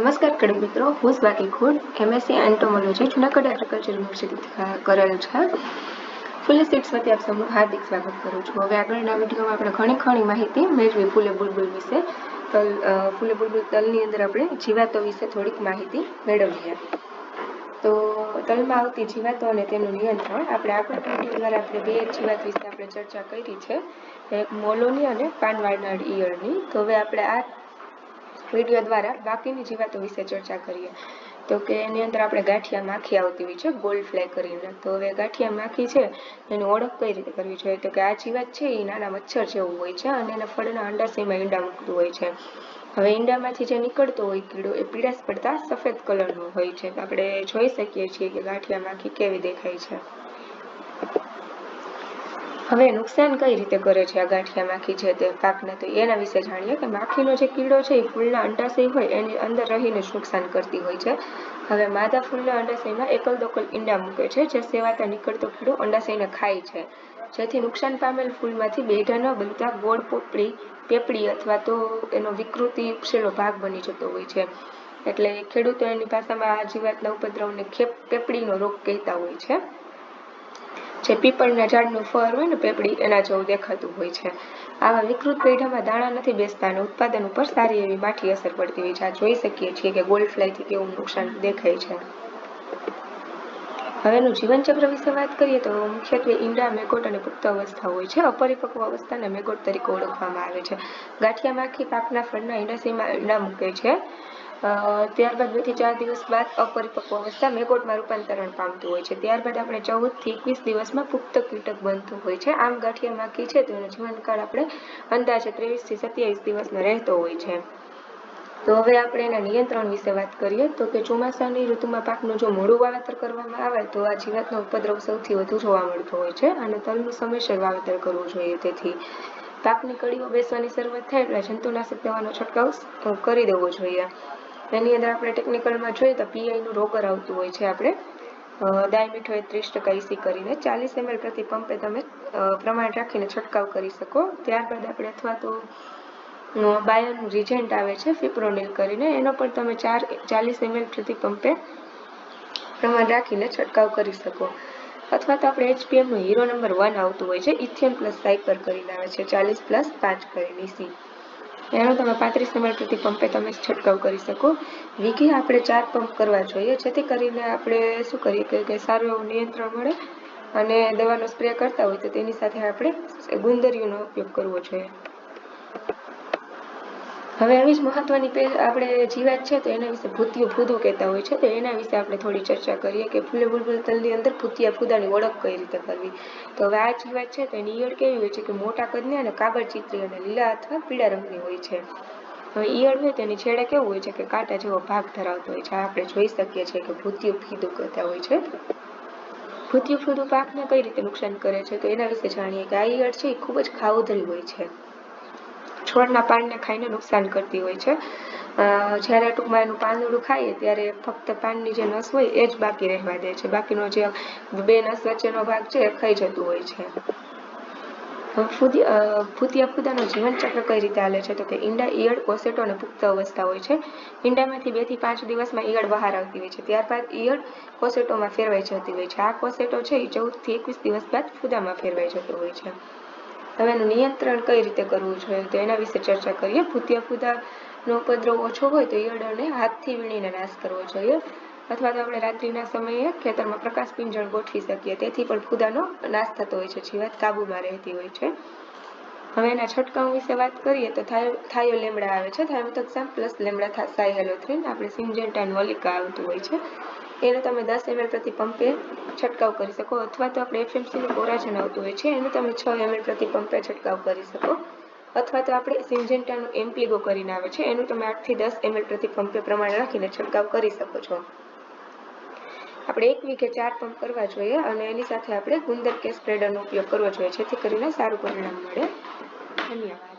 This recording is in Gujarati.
નમસ્કાર ખેડૂત મિત્રો. હું Swati Khud MSc entomology Junagadh agriculture university કરેલ છે. ફૂલે સીટ્સ વતી આપ સૌનું હાર્દિક સ્વાગત કરું છું. હવે આગળના વિડીયોમાં આપણે ઘણી ઘણી માહિતી મેળવી ફૂલે બુલબુલ વિશે. તલ ફૂલે બુલબુલ તલની અંદર આપણે જીવાતો વિશે થોડીક માહિતી મેળવીએ. તો, તલમાં આવતી જીવાતો અને તેનું નિયંત્રણ આપણે આગળ દ્વારા આપણે બે જીવાત વિશે આપણે ચર્ચા કરી છે. એક મોલોની અને પાનવાળનાડ ઈયળની. તો હવે આપણે આ વીડિયો દ્વારા બાકીની જીવાતો વિશે ચર્ચા કરીએ. તો કે એની અંદર આપણે ગાંઠિયા માખી આવતી હોય છે, ગોલ્ડ ફ્લાય કરીને. તો હવે ગાંઠિયા માખી છે, એની ઓળખ કઈ રીતે કરવી જોઈએ? તો કે આ જીવાત છે એ નાના મચ્છર જેવું હોય છે અને એના ફળના અંડાશયમાં ઈંડા મૂકતું હોય છે. હવે ઈંડામાંથી જે નીકળતો હોય કીડો એ પીળાશ પડતા સફેદ કલરનો હોય છે. આપણે જોઈ શકીએ છીએ કે ગાંઠિયા માખી કેવી દેખાય છે. હવે નુકસાન કઈ રીતે કરે છે આ ગાંઠિયા માખી છે તે પાકને? તો એના વિશે જાણીએ કે માખીનો જે કીડો છે એ ફૂલના અંડાશય હોય એની અંદર રહીને નુકસાન કરતી હોય છે. હવે માદા ફૂલના અંડાશયમાં એકલ દોકલ ઈંડા મૂકે છે, જે સેવાતા નીકળતો કીડો અંડાશયને ખાય છે. જેથી નુકસાન પામેલ ફૂલમાંથી બેઢા ન બનતા ગોળ પોપડી, પેપડી અથવા તો એનો વિકૃતિ ઉપસેલો ભાગ બની જતો હોય છે. એટલે ખેડૂતો એની ભાષામાં આ જીવાતના ઉપદ્રવને ખેપ, પેપડીનો રોગ કહેતા હોય છે. જે પીપળના ઝાડનું ફળ હોય ને પેપડી, એના જેવું દેખાતું હોય છે. આવા વિકૃત પેઢામાં દાણા નથી બેસતા અને ઉત્પાદન ઉપર સારી એવી માઠી અસર પડતી હોય છે. આ જોઈ શકીએ છીએ કે ગોલ્ડ ફ્લાયથી કેવું નુકસાન દેખાય છે. હવેનું જીવનચક્ર વિશે વાત કરીએ તો મુખ્યત્વે ઈંડા, મેગોટ અને પુખ્ત અવસ્થા હોય છે. અપરિપક્વ અવસ્થાને મેગોટ તરીકે ઓળખવામાં આવે છે. ગાંઠિયામાંથી પાકના ફળના ઈંડાશયમાં ઈંડા મૂકે છે. ત્યારબાદ બેથી ચાર દિવસ બાદ અપરિપક્વ અવસ્થા મેકોટમાં રૂપાંતરણ પામતું હોય છે. ત્યારબાદ આપણે ચૌદથી એકવીસ દિવસમાં પુખ્ત કીટક બનતું હોય છે. આમ ગાંઠિયા માખી છે તેનો જીવનકાળ આપણે અંદાજે ત્રેવીસથી સત્યાવીસ દિવસનો રહેતો હોય છે. તો હવે આપણે એના નિયંત્રણ વિશે વાત કરીએ તો કે ચોમાસાની ઋતુમાં પાકનું જો મોડું વાવેતર કરવામાં આવે તો આ જીવાતનો ઉપદ્રવ સૌથી વધુ જોવા મળતો હોય છે અને તલનું સમયસર વાવેતર કરવું જોઈએ. તેથી પાકની કડીઓ બેસવાની શરૂઆત થાય એટલે જંતુનાશક દવાનો છંટકાવ કરી દેવો જોઈએ. એની અંદર આપણે ટેકનિકલમાં જોઈએ તો પીઆઈનું રોગર આવતું હોય છે આપણે. ડાયમીઠોએ ત્રીસ ટકા ઈસી કરીને ચાલીસ એમએલ પ્રતિ પંપે તમે પ્રમાણ રાખીને છંટકાવ કરી શકો. ત્યારબાદ આપણે અથવા તો બાયન રિજેન્ટ આવે છે, ફિપ્રોનિલ કરીને એનો પણ તમે ચાર, ચાલીસ એમએલ પ્રતિ પંપે પ્રમાણ રાખીને છંટકાવ કરી શકો. અથવા તો આપણે એચપીએમનું હીરો નંબર વન આવતું હોય છે ઇથિયન પ્લસ સાયપર કરીને આવે છે, ચાલીસ પ્લસ પાંચ કરીને સી એનો તમે પાંત્રીસ નંબર પ્રતિ પંપે તમે છંટકાવ કરી શકો. વીઘે આપણે ચાર પંપ કરવા જોઈએ, જેથી કરીને આપણે શું કરીએ કે સારું એવું નિયંત્રણ મળે અને દવાનો સ્પ્રે કરતા હોય તો તેની સાથે આપણે ગુંદરીઓનો ઉપયોગ કરવો જોઈએ. હવે આવી જ મહત્વની આપણે જીવાત છે તો એના વિશે ભૂતિયું ફૂદું કહેતા હોય છે. તો એના વિશે આપણે થોડી ચર્ચા કરીએ કે ફૂલે બુલબુલ તલની અંદર ભૂતિયા ફૂદાની ઓળખ કઈ રીતે કરવી? તો હવે આ જીવાત છે તો એની ઈયળ કેવી હોય છે કે મોટા કદની અને કાગળ ચિત્રી અને લીલા અથવા પીળા રંગની હોય છે. હવે ઈયળ હોય તેની છેડે કેવું હોય છે કે કાંટા જેવો ભાગ ધરાવતો હોય છે. આપણે જોઈ શકીએ છીએ કે ભૂતિયું ફીદું કહેતા હોય છે. ભૂતિયું ફીદું પાકને કઈ રીતે નુકસાન કરે છે? તો એના વિશે જાણીએ કે આ ઈયળ છે એ ખૂબ જ ખાઉધરી હોય છે. છોડના પાનને ખાઈને નુકસાન કરતી હોય છે. જ્યારે ટૂંકમાં એનું પાંદડું ખાઈએ ત્યારે ફક્ત પાનની જે નસ હોય એ જ બાકી રહેવા દે છે. બાકીનો જે બે નસ વચ્ચેનો ભાગ છે એ ખાઈ જતું હોય છે. ફૂતિયા ફૂદાનો જીવનચક્ર કઈ રીતે હાલે છે? તો કે ઈંડા, ઈયળ, કોસેટો અને પુખ્ત અવસ્થા હોય છે. ઈંડામાંથી બેથી પાંચ દિવસમાં ઈયળ બહાર આવતી હોય છે. ત્યારબાદ ઈયળ કોસેટોમાં ફેરવાઈ જતી હોય છે. આ કોસેટો છે એ ચૌદથી એકવીસ દિવસ બાદ ફૂદામાં ફેરવાઈ જતો હોય છે. હવે એનું નિયંત્રણ કઈ રીતે કરવું જોઈએ? તો એના વિશે ચર્ચા કરીએ. ભૂતિયા ફૂદાનો ઉપદ્રવ ઓછો હોય તો ઈયળને હાથથી વીણીને નાશ કરવો જોઈએ. અથવા તો આપણે રાત્રિના સમયે ખેતરમાં પ્રકાશ પિંજણ ગોઠવી શકીએ. તેથી પણ ફૂદાનો નાશ થતો હોય છે. જીવાત કાબુમાં રહેતી હોય છે. હવે એના છંટકાવ વિશે વાત કરીએ તો થાયો લેમડા આવે છે. થાયોમેથોક્સામ પ્લસ લેમડા સાયહેલોથ્રિન આપણે સિન્જેન્ટા વોલિકા આવતું હોય છે. એનો તમે દસ એમએલ પ્રતિ પંપે છંટકાવ કરી શકો. અથવા તો આપણે એફએમસીનું કોરાજન આવતું હોય છે, એનો તમે છ એમએલ પ્રતિ પંપે છંટકાવ કરી શકો. અથવા તો આપણે સિન્જેન્ટાનું એમ્પ્લિગો કરીને આવે છે, એનું તમે આઠથી દસ એમએલ પ્રતિ પંપે પ્રમાણે રાખીને છંટકાવ કરી શકો છો. આપણે એક વીઘે ચાર પંપ કરવા જોઈએ અને એની સાથે આપણે ગુંદર કે સ્પ્રેડરનો ઉપયોગ કરવો જોઈએ, જેથી કરીને સારું પરિણામ મળે. ધન્યવાદ.